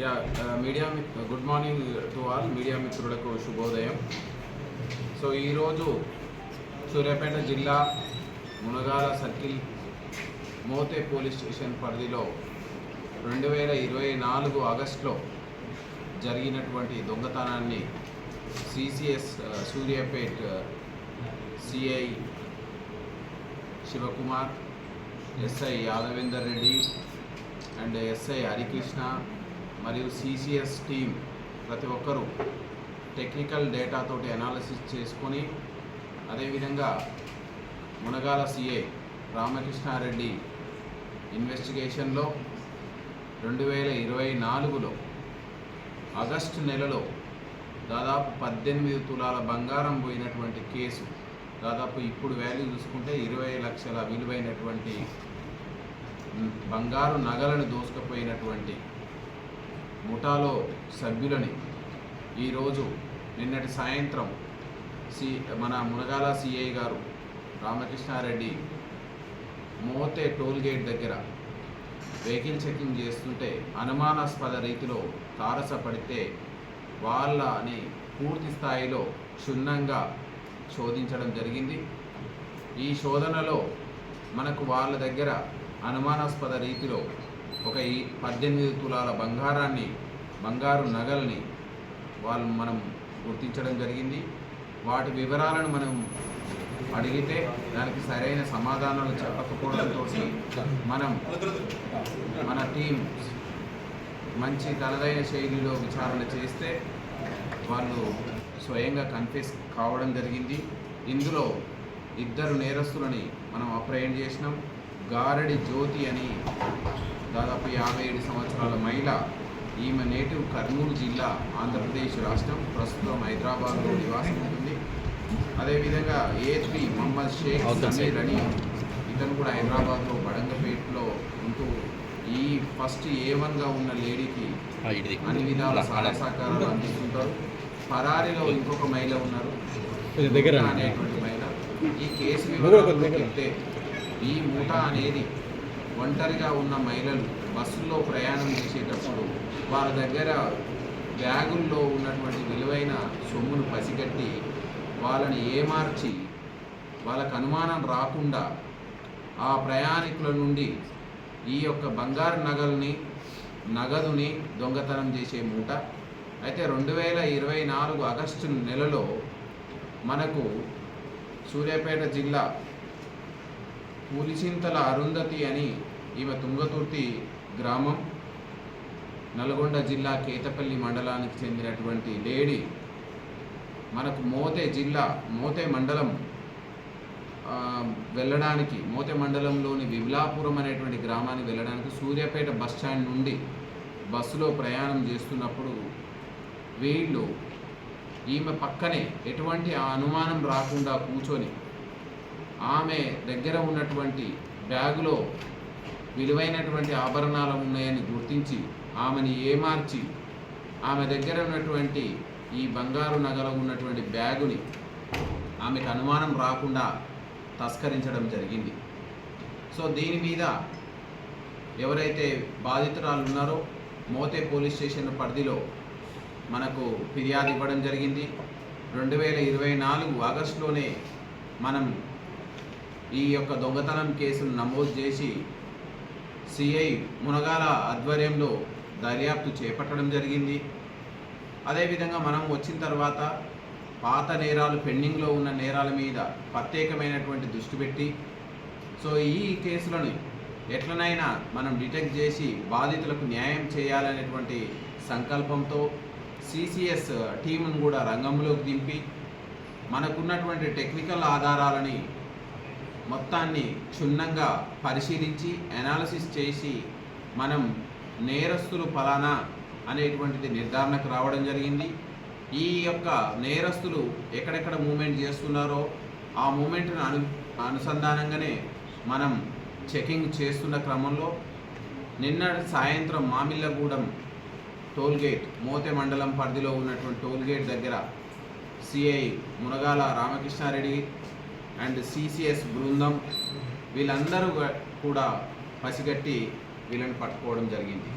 Yeah media good morning to all media మిత్రులకు శుభోదయం. So ఈరోజు సూర్యాపేట జిల్లా Munagala circle Mothe police station పరిధిలో రెండు వేల ఇరవై నాలుగు ఆగస్టులో జరిగినటువంటి దొంగతనాన్ని CCS Suryapet CI Shivakumar SI Yadavender Reddy and SI Harikrishna మరియు సిసిఎస్ టీం ప్రతి ఒక్కరూ టెక్నికల్ డేటాతోటి అనాలిసిస్ చేసుకొని అదేవిధంగా మునగాల సిఏ రామకృష్ణారెడ్డి ఇన్వెస్టిగేషన్లో రెండు వేల ఇరవై నాలుగులో ఆగస్టు నెలలో దాదాపు పద్దెనిమిది తులాల బంగారం పోయినటువంటి కేసు దాదాపు ఇప్పుడు వాల్యూ చూసుకుంటే ఇరవై లక్షల విలువైనటువంటి బంగారు నగలను దోసుకుపోయినటువంటి ముఠాలో సభ్యులని ఈరోజు నిన్నటి సాయంత్రం సి మన మునగాల సిఐ గారు రామకృష్ణారెడ్డి మోతే టోల్ గేట్ దగ్గర వెహికల్ చెకింగ్ చేస్తుంటే అనుమానాస్పద రీతిలో తారసపడితే వాళ్ళని పూర్తి స్థాయిలో క్షుణ్ణంగా శోధించడం జరిగింది. ఈ శోధనలో మనకు వాళ్ళ దగ్గర అనుమానాస్పద రీతిలో ఒక ఈ పద్దెనిమిది తులాల బంగారాన్ని బంగారు నగల్ని వాళ్ళు మనం గుర్తించడం జరిగింది. వాటి వివరాలను మనం అడిగితే దానికి సరైన సమాధానాలు చెప్పకపోవడంతో మనం మన టీం మంచి తనదైన శైలిలో విచారణ చేస్తే వాళ్ళు స్వయంగా కన్ఫ్యూస్ కావడం జరిగింది. ఇందులో ఇద్దరు నేరస్తులని మనం అప్రయణ చేసినాం. గారడి జ్యోతి అని దాదాపు యాభై ఏడు సంవత్సరాల మహిళ ఈమె నేటివ్ కర్నూలు జిల్లా ఆంధ్రప్రదేశ్ రాష్ట్రం ప్రస్తుతం హైదరాబాద్లో నివాసం ఉంటుంది. అదేవిధంగా ఏఎస్పి మొహమ్మద్ షేక్ సమీర్ అని ఇతను కూడా హైదరాబాద్లో బడంగపేటలో ఉంటూ ఈ ఫస్ట్ ఏ వన్గా ఉన్న లేడీకి అన్ని విధాల సహాయ సహకారాలు అందిస్తుంటారు. పరారీలో ఇంకొక మహిళ ఉన్నారు. అనేటువంటి మహిళ. ఈ కేసు వివరాలు. చెప్తే ఈ ముఠా అనేది ఒంటరిగా ఉన్న మహిళలు బస్సుల్లో ప్రయాణం చేసేటప్పుడు వారి దగ్గర బ్యాగుల్లో ఉన్నటువంటి విలువైన సొమ్మును పసిగట్టి వాళ్ళని ఏమార్చి వాళ్ళకు అనుమానం రాకుండా ఆ ప్రయాణికుల నుండి ఈ యొక్క బంగారు నగల్ని నగదుని దొంగతనం చేసే మూట. అయితే రెండు వేల ఇరవై నాలుగు ఆగస్టు నెలలో మనకు సూర్యాపేట జిల్లా పులిచింతల అరుంధతి అని ఈమె తుంగతుర్తి గ్రామం నల్గొండ జిల్లా కేతపల్లి మండలానికి చెందినటువంటి లేడీ. మనకు మోతే జిల్లా మోతే మండలం వెళ్ళడానికి మోతే మండలంలోని విమలాపురం అనేటువంటి గ్రామానికి వెళ్ళడానికి సూర్యాపేట బస్ స్టాండ్ నుండి బస్సులో ప్రయాణం చేస్తున్నప్పుడు వీళ్ళు ఈమె పక్కనే ఎటువంటి అనుమానం రాకుండా కూర్చొని ఆమె దగ్గర ఉన్నటువంటి బ్యాగులో విలువైనటువంటి ఆభరణాలు ఉన్నాయని గుర్తించి ఆమెని ఏమార్చి ఆమె దగ్గర ఉన్నటువంటి ఈ బంగారు నగలో ఉన్నటువంటి బ్యాగుని ఆమెకు అనుమానం రాకుండా తస్కరించడం జరిగింది. సో దీని మీద ఎవరైతే బాధితురాలు ఉన్నారో మోతే పోలీస్ స్టేషన్ పరిధిలో మనకు ఫిర్యాదు ఇవ్వడం జరిగింది. రెండు వేల ఇరవై నాలుగు ఆగస్టులోనే మనం ఈ యొక్క దొంగతనం కేసును నమోదు చేసి సిఐ మునగాల ఆధ్వర్యంలో దర్యాప్తు చేపట్టడం జరిగింది. అదేవిధంగా మనం వచ్చిన తర్వాత పాత నేరాలు పెండింగ్లో ఉన్న నేరాల మీద ప్రత్యేకమైనటువంటి దృష్టి పెట్టి సో ఈ కేసులను ఎట్లనైనా మనం డిటెక్ట్ చేసి బాధితులకు న్యాయం చేయాలనేటువంటి సంకల్పంతో సిసిఎస్ టీమును కూడా రంగంలోకి దింపి మనకున్నటువంటి టెక్నికల్ ఆధారాలని మొత్తాన్ని క్షుణ్ణంగా పరిశీలించి అనాలసిస్ చేసి మనం నేరస్తులు ఫలానా అనేటువంటిది నిర్ధారణకు రావడం జరిగింది. ఈ యొక్క నేరస్తులు ఎక్కడెక్కడ మూమెంట్ చేస్తున్నారో ఆ మూమెంట్ను అను అనుసంధానంగానే మనం చెకింగ్ చేస్తున్న క్రమంలో నిన్న సాయంత్రం మామిళ్ళగూడెం టోల్గేట్ మోతె మోతే మండలం పరిధిలో ఉన్నటువంటి టోల్గేట్ దగ్గర CI Munagala Ramakrishna Reddy and CCS బృందం వీళ్ళందరూ కూడా పసిగట్టి వీళ్ళని పట్టుకోవడం జరిగింది.